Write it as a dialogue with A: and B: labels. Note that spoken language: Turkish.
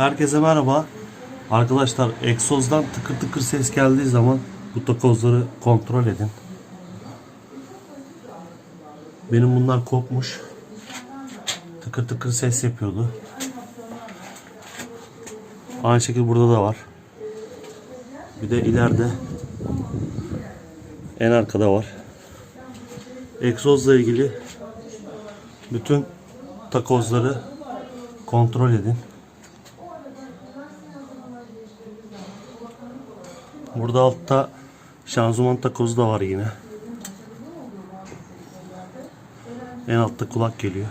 A: Herkese merhaba. Arkadaşlar egzozdan tıkır tıkır ses geldiği zaman bu takozları kontrol edin. Benim bunlar kopmuş. Tıkır tıkır ses yapıyordu. Aynı şekilde burada da var. Bir de ileride en arkada var. Egzozla ilgili bütün takozları kontrol edin. Burada altta şanzıman takozu da var yine. En altta kulak geliyor.